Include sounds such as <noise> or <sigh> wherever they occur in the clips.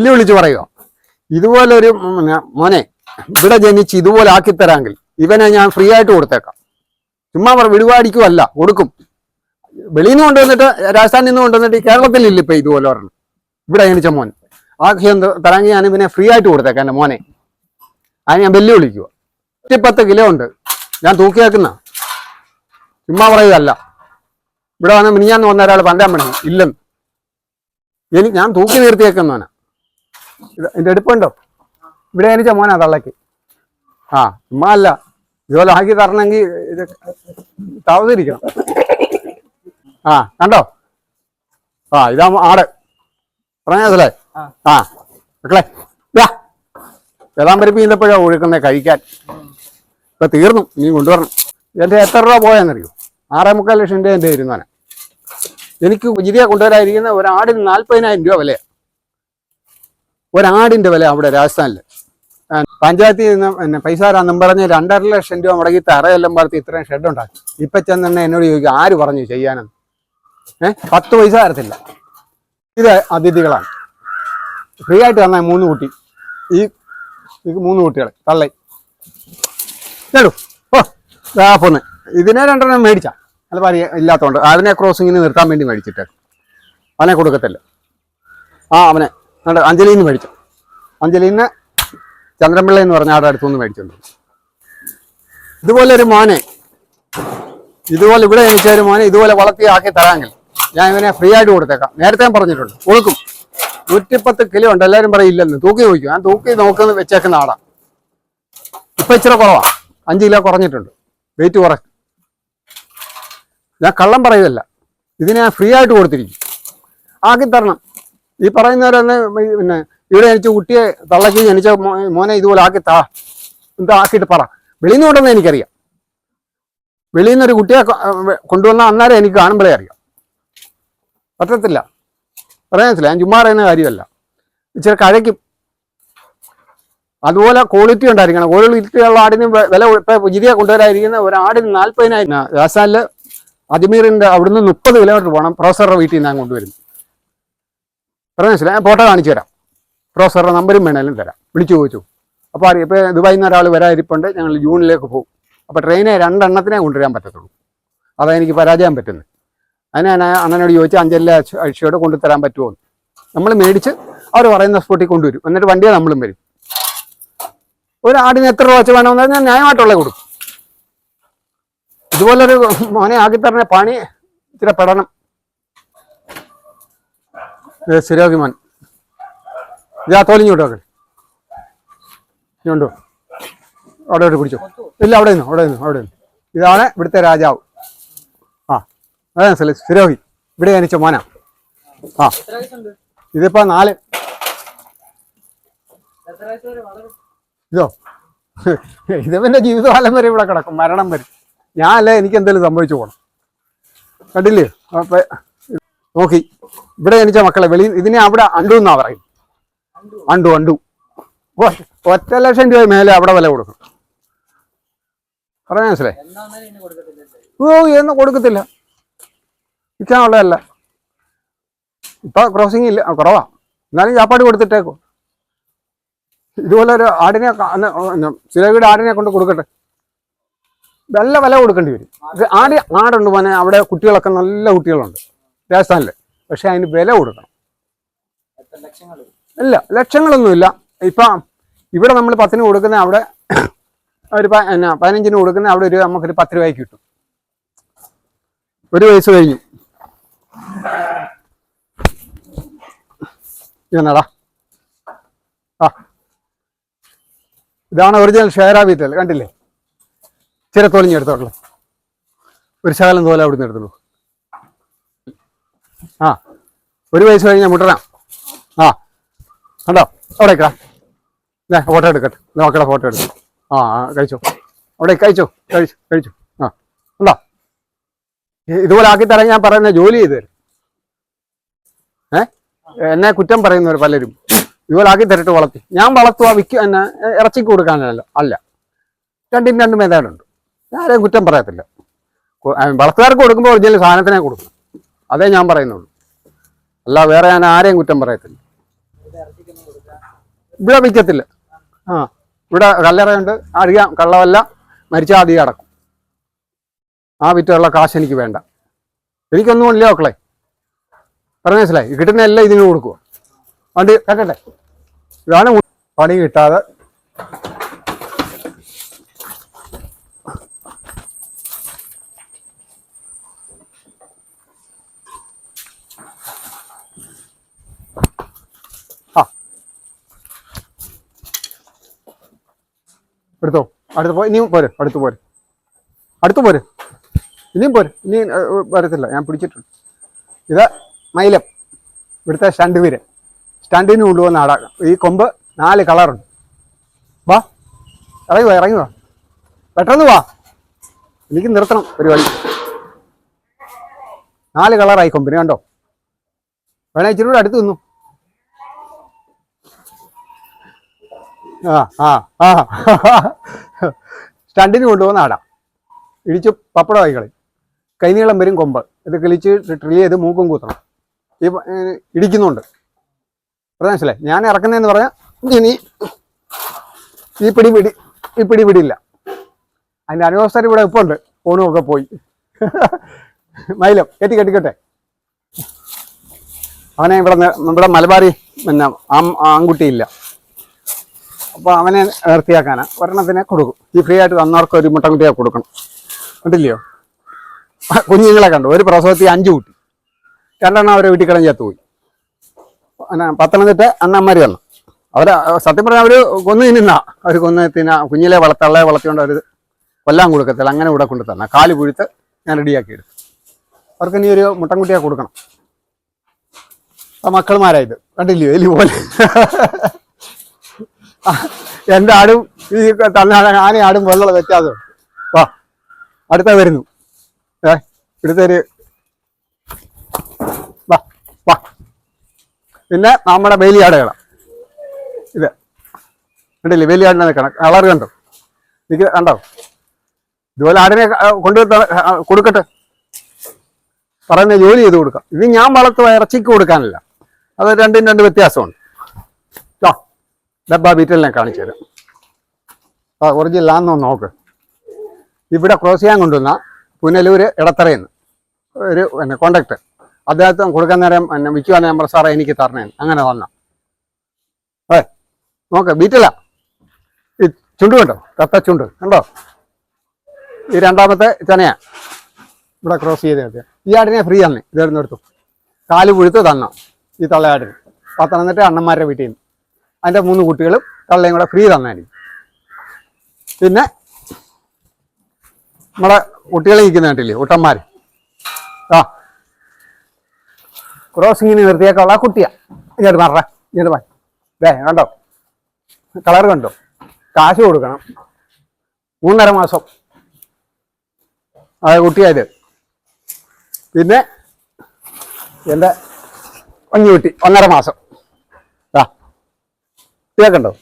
വെല്ലു വിളിച്ച് പറയുക ഇതുപോലെ ഒരു മോനെ ഇവിടെ ജനിച്ച് ഇതുപോലെ ആക്കി തരാമെങ്കിൽ ഇവനെ ഞാൻ ഫ്രീ ആയിട്ട് കൊടുത്തേക്കാം. ചുമ്മാ പറ വിടുവാടിക്കുമല്ല കൊടുക്കും. വെളിയിൽ നിന്ന് കൊണ്ടുവന്നിട്ട് രാജസ്ഥാനിൽ നിന്ന് കൊണ്ടുവന്നിട്ട് കേരളത്തിലില്ല ഇപ്പൊ ഇതുപോലെ ഒരെണ്ണം. ഇവിടെ ജനിച്ച മോൻ. ആ തരാമെങ്കിൽ ഞാൻ ഇവനെ ഫ്രീ ആയിട്ട് കൊടുത്തേക്കാം എന്റെ മോനെ. അത് ഞാൻ വെല്ലു വിളിക്കുക നൂറ്റിപ്പത്ത് കിലോ ഉണ്ട്. ഞാൻ തൂക്കിയേക്കുന്ന. ചുമ്മാ പറയുകയല്ല ഇവിടെ വന്ന് മിനിഞ്ഞാന്ന് വന്ന ഒരാൾ പണ്ടാൻ പണി ഇല്ലെന്ന്. ഞാൻ തൂക്കി നിർത്തിയേക്കുന്നവനാ. എന്റെ എടുപ്പുണ്ടോ? ഇവിടെ എനിച്ച മോനാ തള്ളക്ക്. ആ ചുമ്മാ അല്ല. ഇതുപോലെ ആക്കി തരണമെങ്കിൽ ഇത് താവതിരിക്കണം ആ കണ്ടോ? ആ ഇതാ ആട്. പറഞ്ഞതല്ലേ ആ. മക്കളെ ഇതാ ഏതാൻ പരിപ്പ് ഈന്തപ്പോഴാ ഒഴുക്കുന്നേ കഴിക്കാൻ? ഇപ്പൊ തീർന്നു ഇനി കൊണ്ടുവരണം. എന്റെ എത്ര രൂപ പോയെന്നറിയോ? ആറേ മുക്കാൽ ലക്ഷം രൂപ എന്റെ ഇരുന്നാണ് എനിക്ക് ജിരിയ കൊണ്ടുവരാതിരിക്കുന്ന ഒരാടിന് നാൽപ്പതിനായിരം രൂപ വിലയാണ് ഒരാടിന്റെ വില അവിടെ രാജസ്ഥാനിൽ പഞ്ചായത്തിൽ നിന്ന് പിന്നെ പൈസ തരാന്നും പറഞ്ഞ് രണ്ടര ലക്ഷം രൂപ മുടക്കി തറയെല്ലാം പറത്തി ഇത്രയും ഷെഡ് ഉണ്ടാക്കി. ഇപ്പൊ തന്നെ എന്നോട് ചോദിക്കും ആര് പറഞ്ഞു ചെയ്യാനെന്ന്? ഏഹ് പത്ത് പൈസ തരത്തില്ല. ഇത് അതിഥികളാണ്. ഫ്രീ ആയിട്ട് തന്ന മൂന്ന് കുട്ടി. ഈ മൂന്ന് കുട്ടികൾ തള്ളൈ. കേടു. ഓ ആ പൊന്ന്. ഇതിനെ രണ്ടെണ്ണം മേടിച്ചാ. അല്ല പറയ ഇല്ലാത്തതുകൊണ്ട് അതിനെ ക്രോസിങ്ങിന് നിർത്താൻ വേണ്ടി മേടിച്ചിട്ട്. അവനെ കൊടുക്കത്തില്ല. ആ അവനെ കണ്ടോ? അഞ്ജലിയിൽ നിന്ന് മേടിച്ചു. അഞ്ജലിയിൽ നിന്ന് എന്ന് പറഞ്ഞ ആടെ അടുത്തുനിന്ന് മേടിച്ചിട്ടുണ്ട് ഇതുപോലെ ഒരു മോനെ ഇതുപോലെ ഇവിടെ എനിക്ക് ഒരു മോനെ ഇതുപോലെ വളർത്തി ആക്കി തരാമെങ്കിൽ ഞാൻ ഇവനെ ഫ്രീ ആയിട്ട് കൊടുത്തേക്കാം. നേരത്തെ പറഞ്ഞിട്ടുണ്ട് കൊടുക്കും. നൂറ്റിപ്പത്ത് കിലോ ഉണ്ട് എല്ലാവരും പറയില്ലെന്ന് തൂക്കി നോക്കും. ഞാൻ തൂക്കി നോക്കുന്ന വെച്ചേക്കുന്ന ആടാണ് ഇപ്പൊ ഇച്ചിരി കുറവാ. അഞ്ച് കിലോ കുറഞ്ഞിട്ടുണ്ട്. വെയിറ്റ് കുറ ഞാൻ കള്ളം പറയുകയല്ല. ഇതിനെ ഞാൻ ഫ്രീ ആയിട്ട് കൊടുത്തിരിക്കും. ആക്കി തരണം. ഈ പറയുന്നവരെന്നെ പിന്നെ ഇവിടെ ജനിച്ച കുട്ടിയെ തള്ളക്കി ജനിച്ച മോനെ ഇതുപോലെ ആക്കി താ. എന്താ ആക്കിയിട്ട് പറ. വെളിയിൽ നിന്ന് കൊണ്ടുവന്ന എനിക്കറിയാം. വെളിയിൽ നിന്നൊരു കുട്ടിയെ കൊണ്ടുവന്ന അന്നേരം എനിക്ക് കാണുമ്പോഴേ അറിയാം. പറ്റത്തില്ല. പറയാനത്തില്ല ഞാൻ ചുമ്മാ പറയുന്ന കാര്യമല്ല. ഇച്ചിരി കഴയ്ക്കും. അതുപോലെ ക്വാളിറ്റി ഉണ്ടായിരിക്കണം. ഉള്ള ആടിന് വില ഇപ്പൊ പുതിയ കൊണ്ടുവരാതിരിക്കുന്ന ഒരു ആടിന് നാൽപ്പതിനായിരം രാജസ്ഥാനിൽ അജ്മീറിന്റെ അവിടുന്ന് മുപ്പത് കിലോമീറ്റർ പോകണം പ്രൊഫസറുടെ വീട്ടിൽ നിന്ന് ഞാൻ കൊണ്ടുവരുന്നു പറഞ്ഞ മനസ്സിലായി ഞാൻ ഫോട്ടോ കാണിച്ചു തരാം. പ്രൊഫസറുടെ നമ്പരും വേണേലും തരാം. വിളിച്ചു ചോദിച്ചു. അപ്പോൾ അറിയാം ഇപ്പോൾ ദുബായിൽ നിന്ന് ഒരാൾ വരാതിരിപ്പുണ്ട്. ഞങ്ങൾ ജൂണിലേക്ക് പോകും. അപ്പോൾ ട്രെയിനെ രണ്ടെണ്ണത്തിനെ കൊണ്ടുവരാൻ പറ്റത്തുള്ളൂ. അതാണ് എനിക്ക് പരാജയം പറ്റുന്നത്. അതിന് ഞാൻ അണ്ണനോട് ചോദിച്ചു അഞ്ചല്ല അഴിച്ചയോട് കൊണ്ടുതരാൻ പറ്റുമോ? നമ്മൾ മേടിച്ച് അവർ പറയുന്ന സ്പോട്ടിൽ കൊണ്ടുവരും. എന്നിട്ട് വണ്ടിയെ നമ്മളും വരും. ഒരു ആടിന് എത്ര രൂപ വെച്ച് വേണമെന്ന് പറഞ്ഞാൽ ന്യായമായിട്ടുള്ള കൊടുക്കും. ഇതുപോലൊരു മോനെ ആക്കി തരണ പണി ഇച്ചിരി പെടണം. ഇത് ശരിയാക്കി മോൻ. ഇങ്ങോട്ട് തോലിഞ്ഞോട്ടോ ഇതുണ്ടോ അവിടെ ഇവിടെ പിടിച്ചോ. ഇല്ല അവിടെ നിന്നു അവിടെ നിന്നു അവിടെ നിന്നു. ഇതാണ് ഇവിടുത്തെ രാജാവ്. ആ അതെ മനസ്സിലായി ശരിയാക്കി. ഇവിടെ ജനിച്ച മോനാ. ആ ഇതിപ്പോ നാല് ഇതോ? <laughs> ഇത് പിന്നെ ജീവിതകാലം വരെ ഇവിടെ കിടക്കും മരണം വരെ. ഞാനല്ലേ എനിക്ക് എന്തെങ്കിലും സംഭവിച്ചു പോകണം കണ്ടില്ലേ? അപ്പൊ നോക്കി. ഇവിടെ ജനിച്ച മക്കളെ വെളി ഇതിനെ അവിടെ അണ്ടു എന്നാ പറയും. അണ്ടു അണ്ടു. ഒറ്റ ലക്ഷം രൂപ മേലെ അവിടെ വില കൊടുക്കും. പറഞ്ഞ മനസ്സിലെ ഓ എന്ന് കൊടുക്കത്തില്ല. വിൽക്കാനുള്ളതല്ല. ഇപ്പൊ ക്രോസിംഗ് ഇല്ല. കുറവാ. എന്നാലും ചാപ്പാട് കൊടുത്തിട്ടേക്കോ. ഇതുപോലെ ഒരു ആടിനെ ചിലവീട് ആടിനെ കൊണ്ട് കൊടുക്കട്ടെ. നല്ല വില കൊടുക്കേണ്ടി വരും. ആടി ആട് ആടുണ്ട് മോനെ. അവിടെ കുട്ടികളൊക്കെ നല്ല കുട്ടികളുണ്ട്. രാജസ്ഥാനിൽ പക്ഷെ അതിന് വില കൊടുക്കണം. ഇല്ല ലക്ഷങ്ങളൊന്നുമില്ല. ഇപ്പം ഇവിടെ നമ്മൾ പത്തിന് കൊടുക്കുന്ന അവിടെ ഒരു എന്നാ പതിനഞ്ചിന് കൊടുക്കുന്ന അവിടെ ഒരു നമുക്കൊരു പത്ത് രൂപയ്ക്ക് കിട്ടും. ഒരു വയസ്സ് കഴിഞ്ഞു. എന്നാടാ ആ. ഇതാണ് ഒറിജിനൽ ഷെയറാ വീറ്റൽ കണ്ടില്ലേ? ചിര തൊലിഞ്ഞെടുത്തോളൂ ഒരു ശകലം തോല അവിടുന്ന് എടുത്തുള്ളൂ. ആ ഒരു വയസ്സ് കഴിഞ്ഞ മുട്ടറാം ആ കണ്ടോ? അവിടെ നിൽക്കടാ ഞാൻ ഫോട്ടോ എടുക്കട്ടെ. നോക്കടാ ഫോട്ടോ എടുത്തു. ആ കഴിച്ചോ. അവിടെ കഴിച്ചോ. കഴിച്ചു കഴിച്ചു. ആ കണ്ടോ? ഇതുപോലെ ആക്കി തരാൻ ഞാൻ പറയുന്ന ജോലി ചെയ്തു തരും. ഏ? എന്നെ കുറ്റം പറയുന്നവർ പലരും ഇതുപോലെ ആക്കി തരട്ട് വളർത്തി. ഞാൻ വളർത്തുക വിൽക്കുക എന്നെ ഇറച്ചിക്ക് കൊടുക്കാനല്ലോ അല്ല. രണ്ടും രണ്ട് ഞാൻ ആരെയും കുറ്റം പറയത്തില്ല. വളർത്തുകാർക്ക് കൊടുക്കുമ്പോൾ ഒറിജിനൽ സാധനത്തിനെ കൊടുക്കണം. അതേ ഞാൻ പറയുന്നുള്ളൂ. അല്ല വേറെ ഞാൻ ആരെയും കുറ്റം പറയത്തില്ല. ഇവിടെ വിൽക്കത്തില്ല. ആ. ഇവിടെ കല്ലറയുണ്ട് അറിയാം കള്ളമല്ല മരിച്ചാൽ അധികം അടക്കും. ആ വിറ്റുള്ള കാശ് എനിക്ക് വേണ്ട. എനിക്കൊന്നും ഇല്ല മക്കളെ. പറഞ്ഞ മനസ്സിലായി? കിട്ടുന്ന എല്ലാം ഇതിന് കൊടുക്കുക വണ്ടി കേട്ടെ ഇതാണ് പണി കിട്ടാതെ എടുത്തോ. അടുത്ത് പോ ഇനിയും പോര്. അടുത്ത് പോര്. അടുത്ത് പോര്. ഇനിയും പോര്. ഇനി വരത്തില്ല. ഞാൻ പിടിച്ചിട്ടുണ്ട്. ഇത് മൈലം. ഇവിടുത്തെ സ്റ്റണ്ട് വീര് സ്റ്റണ്ടിന് കൊണ്ടുപോകുന്ന ആടാ ഈ കൊമ്പ് നാല് കളറുണ്ട് വാ. ഇറങ്ങി വാ ഇറങ്ങി വാ. പെട്ടെന്ന് വാ. എനിക്ക് നിർത്തണം പരിപാടി. നാല് കളറായി കൊമ്പിന് കണ്ടോ? വേണേ ഇച്ചിരി കൂടെ അടുത്ത് നിന്നു. ആ ആ ആ. സ്റ്റണ്ടിന് കൊണ്ടുപോകുന്ന ആടാം. ഇടിച്ച് പപ്പടമായി കളി കൈനീളം വരും കൊമ്പ്. ഇത് കിളിച്ച് ട്രിൽ ചെയ്ത് മൂക്കും കൂത്തണം. ഈ ഇടിക്കുന്നുണ്ട്. മനസ്സിലായി? ഞാൻ ഇറക്കുന്നതെന്ന് പറഞ്ഞാൽ ഇനി ഈ പിടി പിടി ഈ പിടി പിടിയില്ല. അതിന്റെ അനുഭവസ്ഥർ ഇവിടെ ഇപ്പം ഉണ്ട് ഫോണും ഒക്കെ പോയി. മൈലം കെട്ടി കെട്ടിക്കട്ടെ അവനെ ഇവിടെ നമ്മുടെ മലബാറി പിന്നെ ആൺകുട്ടിയില്ല. അപ്പോൾ അവനെ നിർത്തിയാക്കാനാ. ഒരെണ്ണത്തിനെ കൊടുക്കും. ഈ ഫ്രീ ആയിട്ട് തന്നവർക്ക് ഒരു മുട്ടൻകുട്ടിയെ കൊടുക്കണം. കണ്ടില്ലയോ? കുഞ്ഞുങ്ങളെ കണ്ടു? ഒരു പ്രസവത്തിൽ അഞ്ച് കുട്ടി. രണ്ടെണ്ണം അവരെ വീട്ടിൽ കിടന്ന് ചത്തുപോയി പത്തനംതിട്ട അണ്ണന്മാർ വന്നു. അവർ സത്യം പറഞ്ഞാൽ അവർ കൊന്നു തിന്നാ അവർ കൊന്നു തിന്നാ. കുഞ്ഞിലെ വളർത്തള്ളെ വളർത്തിക്കൊണ്ട് അവർ കൊല്ലാൻ കൊടുക്കത്തില്ല. അങ്ങനെ ഇവിടെ കൊണ്ട് തന്നെ. കാൽ പുഴുത്ത് ഞാൻ റെഡിയാക്കി എടുത്തു. അവർക്ക് ഇനി ഒരു മുട്ടൻകുട്ടിയെ കൊടുക്കണം. മക്കൾമാരായത് കണ്ടില്ലയോ? എലി പോലെ. എന്റെ ആടും ഈ തന്ന ആന ആടും വെള്ളം വ്യത്യാസം. വാ അടുത്ത വരുന്നു. ഏ ഇവിടുത്തെ ഒരു വാ വാ. പിന്നെ നമ്മുടെ വേലിയാടുകളാണ് ഇത്. കണ്ടില്ലേ വേലിയാടിനെ നിൽക്കണം. കളർ കണ്ടോ? എനിക്ക് കണ്ടോ? ഇതുപോലെ ആടിനെ കൊണ്ടു കൊടുക്കട്ടെ. പറയുന്ന ജോലി ചെയ്ത് കൊടുക്കാം. ഇത് ഞാൻ വളർത്തുക ഇറച്ചിക്ക് കൊടുക്കാനല്ല. അത് രണ്ടും രണ്ട് വ്യത്യാസമുണ്ട്. ആ ഡബ്ബ ബീറ്റലിനെ കാണിച്ചു തരാം. ആ ഒറിജിനൽ ആണെന്നോ നോക്ക്. ഇവിടെ ക്രോസ് ചെയ്യാൻ കൊണ്ടുവന്ന പുനലൂര് ഇടത്തറയെന്ന് ഒരു പിന്നെ കോണ്ടാക്ട് അദ്ദേഹത്തിന് കൊടുക്കാൻ നേരം പിന്നെ വിൽക്കുവാൻ നമ്പർ സാറേ എനിക്ക് തരണേ അങ്ങനെ തന്ന ഏ നോക്ക് ബീറ്റല ഈ ചുണ്ട് കണ്ടോ? കത്ത ചുണ്ട് കണ്ടോ? ഈ രണ്ടാമത്തെ ചനയാ. ഇവിടെ ക്രോസ് ചെയ്ത് നിർത്തിയ ഈ ആടിനെ ഫ്രീ തന്നെ ഇതെടുന്ന് എടുത്തു. കാൽ പുഴുത്ത് തന്നോ ഈ തള്ളയാടിന്. പത്തനംതിട്ട അണ്ണന്മാരുടെ വീട്ടിൽ നിന്ന്. അതിന്റെ മൂന്ന് കുട്ടികളും കള്ളയും കൂടെ ഫ്രീ തന്നായിരിക്കും പിന്നെ നമ്മുടെ കുട്ടികളെ നിൽക്കുന്ന കേട്ടില്ലേ കുട്ടന്മാർ ആ. ക്രോസിങ്ങിന് നിർത്തിയേക്കുള്ള കുട്ടിയാ. ഇങ്ങോട്ട് മാറ ഇങ്ങോട്ട് മാറി. ദേ കണ്ടോ? കളർ കണ്ടോ? കാശ് കൊടുക്കണം. മൂന്നര മാസം. ആ കുട്ടിയായത് പിന്നെ എന്റെ കുഞ്ഞുകുട്ടി ഒന്നര മാസം. ഇതൊക്കെണ്ടോ?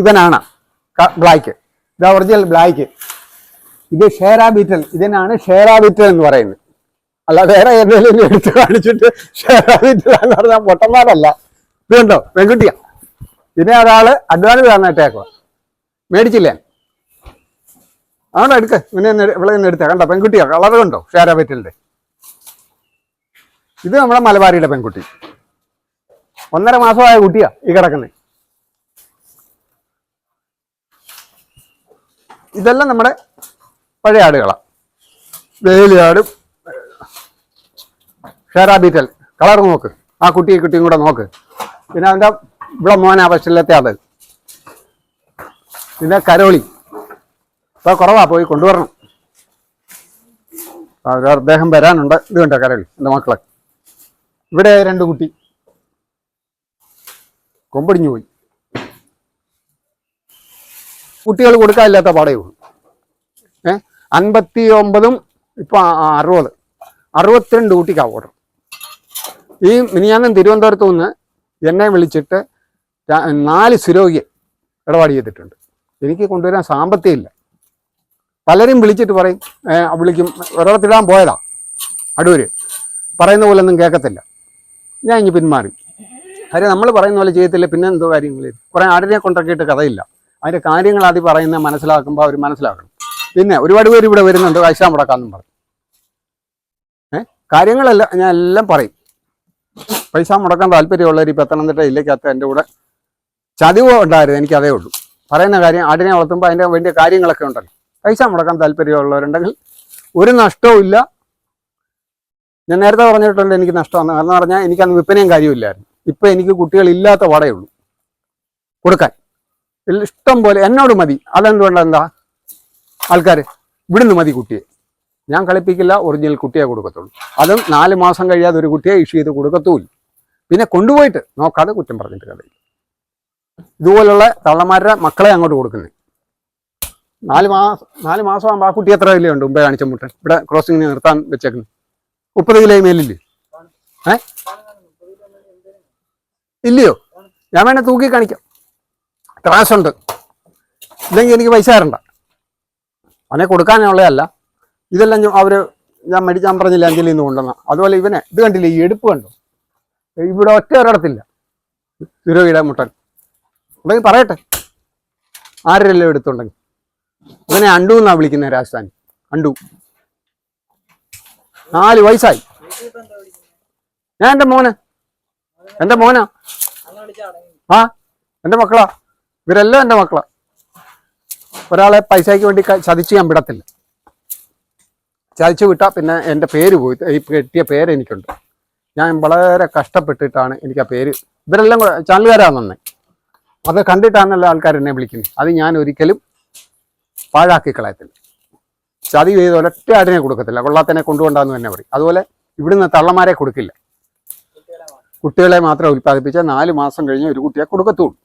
ഇവനാണ്. ബ്ലാക്ക് ഇതാ ഒറിജിനൽ ബ്ലാക്ക് ഇത് ഷേരാ ബീറ്റൽ ഇതിനാണ് ഷേരാ ബീറ്റൽ എന്ന് പറയുന്നത്. അല്ല വേറെ എന്തെങ്കിലും എടുത്ത് കാണിച്ചിട്ട് ഷേരാ ബീറ്റൽ എന്ന് പറഞ്ഞാൽ പൊട്ടന്മാരല്ല. ഇത് കണ്ടോ? പെൺകുട്ടിയാ. ഇതിനെ ഒരാൾ അഡ്വാൻസ് തന്നിട്ടേക്കോ മേടിച്ചില്ലേ? ആണോ? എടുക്ക. ഇവനെ ഇവിടെ നിന്ന് എടുത്തേ. കണ്ടോ? പെൺകുട്ടിയാ. കളർ കണ്ടോ? ബീറ്റലിന്റെ ഇത് നമ്മുടെ മലബാരിയുടെ പെൺകുട്ടി. ഒന്നര മാസമായ കുട്ടിയാ ഈ കിടക്കുന്നത് ഇതെല്ലാം നമ്മുടെ പഴയ ആടുകളാണ് വേലിയാടും ഷേറാ ബീറ്റൽ. കളർ നോക്ക്. ആ കുട്ടിയെ കുട്ടിയും കൂടെ നോക്ക്. പിന്നെ അവന്റെ ഇവിടെ മോൻ ആവശ്യമില്ലാത്ത അത് പിന്നെ കരോളി. ഇപ്പൊ കുറവാ പോയി കൊണ്ടുവരണം. അദ്ദേഹം വരാനുണ്ട്. ഇത് കണ്ടോ കരോളി എന്റെ മക്കളെ. ഇവിടെ രണ്ട് കുട്ടി. കൊമ്പടിഞ്ഞു പോയി. കുട്ടികൾ കൊടുക്കാനില്ലാത്ത പാടയവും ഏ? അൻപത്തി ഒമ്പതും ഇപ്പൊ അറുപത്. അറുപത്തിരണ്ട് കുട്ടിക്ക് ഓർഡർ ഈ മിനിയാനം തിരുവനന്തപുരത്ത് നിന്ന് എന്നെ വിളിച്ചിട്ട് നാല് സുരോഗ്യ ഇടപാട് ചെയ്തിട്ടുണ്ട്. എനിക്ക് കൊണ്ടുവരാൻ സാമ്പത്തികം ഇല്ല. പലരും വിളിച്ചിട്ട് പറയും വിളിക്കും ഒരിടത്തിടാൻ പോയതാ അടൂര്. പറയുന്ന പോലെ ഒന്നും കേൾക്കത്തില്ല. ഞാൻ ഇനി പിന്മാറി. കാര്യം നമ്മൾ പറയുന്ന പോലെ ചെയ്യത്തില്ല പിന്നെ എന്തോ കാര്യങ്ങൾ കുറെ ആടിനെ കൊണ്ടൊക്കെയിട്ട് കഥയില്ല. അതിന്റെ കാര്യങ്ങൾ ആദ്യം പറയുന്ന മനസ്സിലാക്കുമ്പോൾ അവർ മനസ്സിലാക്കണം. പിന്നെ ഒരുപാട് പേര് ഇവിടെ വരുന്നുണ്ട് പൈസ മുടക്കാന്നും പറഞ്ഞു ഏഹ് കാര്യങ്ങളെല്ലാം ഞാൻ എല്ലാം പറയും. പൈസ മുടക്കാൻ താല്പര്യമുള്ളവർ ഈ പത്തനംതിട്ട ജില്ലക്കകത്ത് എന്റെ കൂടെ ചതിവ് ഉണ്ടായിരുന്നു എനിക്ക് അതേ ഉള്ളൂ. പറയുന്ന കാര്യം ആടിനെ വളർത്തുമ്പോൾ അതിന്റെ വേണ്ടിയ കാര്യങ്ങളൊക്കെ ഉണ്ടല്ലോ. പൈസ മുടക്കാൻ താല്പര്യമുള്ളവരുണ്ടെങ്കിൽ ഒരു നഷ്ടവും ഇല്ല. ഞാൻ നേരത്തെ പറഞ്ഞിട്ടുണ്ട് എനിക്ക് നഷ്ടമാണ് കാരണം പറഞ്ഞാൽ എനിക്കന്ന് വിൽപ്പനയും കാര്യമില്ലായിരുന്നു ഇപ്പം എനിക്ക് കുട്ടികളില്ലാത്ത വടയേ ഉള്ളൂ കൊടുക്കാൻ ഇഷ്ടം പോലെ എന്നോട് മതി. അതെന്തുകൊണ്ട് എന്താ? ആൾക്കാർ ഇവിടുന്ന് മതി കുട്ടിയെ. ഞാൻ കളിപ്പിക്കില്ല ഒറിജിനൽ കുട്ടിയെ കൊടുക്കത്തുള്ളൂ. അതും നാല് മാസം കഴിയാതെ ഒരു കുട്ടിയെ ഇഷ്യൂ ചെയ്ത് കൊടുക്കത്തുമില്ല പിന്നെ കൊണ്ടുപോയിട്ട് നോക്കാതെ കുറ്റം പറഞ്ഞിട്ട് കഥയില്ല ഇതുപോലുള്ള തള്ളമാരുടെ മക്കളെ അങ്ങോട്ട് കൊടുക്കുന്നത്. നാല് മാസം നാല് മാസം ആകുമ്പോൾ ആ കുട്ടി എത്ര കിലോ ഉണ്ട്? മുമ്പേ കാണിച്ച മുട്ടൻ. ഇവിടെ ക്രോസിങ്ങിന് നിർത്താൻ വെച്ചേക്കുന്നു. മുപ്പത് കിലോ മേലില്ലേ? ഏ? ഇല്ലയോ? ഞാൻ വേണേ തൂക്കി കാണിക്കാം. ത്രാസുണ്ട് ഇല്ലെങ്കിൽ എനിക്ക് പൈസ തരണ്ട. അവനെ കൊടുക്കാനുള്ളതല്ല. ഇതെല്ലാം അവർ ഞാൻ മേടിച്ചാൻ പറഞ്ഞില്ല അഞ്ചലിൽ നിന്ന് കൊണ്ടുവന്ന. അതുപോലെ ഇവനെ ഇത് കണ്ടില്ലേ? ഈ എടുപ്പ് കണ്ടു? ഇവിടെ ഒറ്റ ഒരിടത്തില്ല തിരുവയുടെ മുട്ടൻ. ഉണ്ടെങ്കിൽ പറയട്ടെ. ആരെല്ലാം എടുത്തുണ്ടെങ്കിൽ. ഇവനെ അണ്ടു എന്നാണ് വിളിക്കുന്നത് രാജസ്ഥാനി അണ്ടു. നാല് വയസ്സായി. ഞാൻ എന്റെ മോന് എന്റെ മോനാ? ആ എന്റെ മക്കളാ. ഇവരെല്ലാം എന്റെ മക്കളാ. ഒരാളെ പൈസയ്ക്ക് വേണ്ടി ചതിച്ച് ഞാൻ വിടത്തില്ല. ചതിച്ചു വിട്ടാ പിന്നെ എന്റെ പേര് പോയി. ഈ കിട്ടിയ പേര് എനിക്കുണ്ട്. ഞാൻ വളരെ കഷ്ടപ്പെട്ടിട്ടാണ് എനിക്ക് ആ പേര്. ഇവരെല്ലാം കൂടെ ചാനലുകാരാണ് നന്നെ അത് കണ്ടിട്ടാണല്ലോ ആൾക്കാർ എന്നെ വിളിക്കുന്നത് അത് ഞാൻ ഒരിക്കലും പാഴാക്കി കളയത്തില്ല. ചതി ചെയ്ത് ഒരൊറ്റ ആടിനെ കൊടുക്കത്തില്ല. കൊള്ളാത്തനെ കൊണ്ടുകൊണ്ടാന്ന് തന്നെ പറയും. അതുപോലെ ഇവിടുന്ന് തള്ളമാരെ കൊടുക്കില്ല. കുട്ടികളെ മാത്രം ഉൽപ്പാദിപ്പിച്ചാൽ നാല് മാസം കഴിഞ്ഞ് ഒരു കുട്ടിയെ കൊടുക്കത്തുള്ളൂ.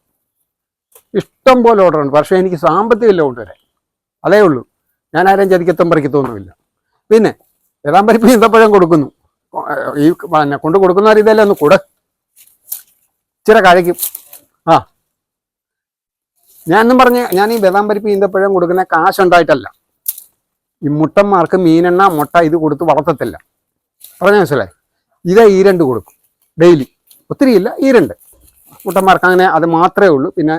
ഇഷ്ടം പോലെ ഓർഡർ ഉണ്ട്. പക്ഷേ എനിക്ക് സാമ്പത്തികമില്ല കൊണ്ടുവരാൻ അതേ ഉള്ളൂ. ഞാൻ ആരെയും ചതിക്കത്തും പറിക്കത്തൊന്നുമില്ല പിന്നെ ഏതാൻ പരിപ്പ് ഈന്തപ്പഴം കൊടുക്കുന്നു. ഈ പിന്നെ കൊണ്ട് കൊടുക്കുന്നവർ ഇതെല്ലാം ഒന്ന് കൂടെ. ഇച്ചിരി കഴിക്കും ആ. ഞാൻ എന്നും പറഞ്ഞ് ഞാൻ ഈ ബദാം പരിപ്പ് ഈന്തപ്പഴം കൊടുക്കുന്ന കാശുണ്ടായിട്ടല്ല. ഈ മുട്ടന്മാർക്ക് മീനെണ്ണ മുട്ട ഇത് കൊടുത്ത് വളർത്തത്തില്ല. പറഞ്ഞ മനസ്സിലായി? ഇതേ ഈ രണ്ട് കൊടുക്കും. ഡെയിലി ഒത്തിരി ഇല്ല ഈ രണ്ട് മുട്ടന്മാർക്ക് അങ്ങനെ അത് മാത്രമേ ഉള്ളൂ. പിന്നെ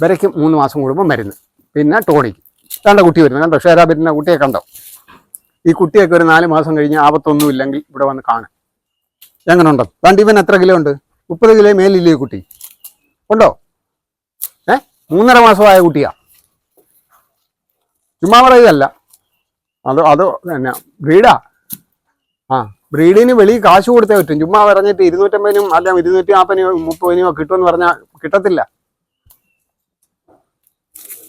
വരയ്ക്കും മൂന്ന് മാസം കൂടുമ്പോൾ മരുന്ന് പിന്നെ ടോണിക്ക്. കണ്ട കുട്ടി വരുന്നത് കണ്ടോ? ഷേരാബിറ്റിന്റെ കുട്ടിയെ കണ്ടോ? ഈ കുട്ടിയൊക്കെ ഒരു നാല് മാസം കഴിഞ്ഞ് ആപത്തൊന്നും ഇല്ലെങ്കിൽ ഇവിടെ വന്ന് കാണും. എങ്ങനെ ഉണ്ടോ കണ്ട് ഇവൻ എത്ര കിലോ ഉണ്ട്? മുപ്പത് കിലോ മേലില്ലേ ഈ കുട്ടി? ഉണ്ടോ? ഏ? മൂന്നര മാസമായ കുട്ടിയാ. ചുമ്മാ പറയുകയല്ല. അത് അത് എന്നാ ബ്രീഡാ ആ. ബ്രീഡിന് വെളി കാശ് കൊടുത്തേ പറ്റും. ചുമ്മാ പറഞ്ഞിട്ട് ഇരുന്നൂറ്റമ്പതിനും അല്ല ഇരുന്നൂറ്റി നാൽപ്പതിനും മുപ്പതിനും കിട്ടുമെന്ന് പറഞ്ഞാൽ കിട്ടത്തില്ല.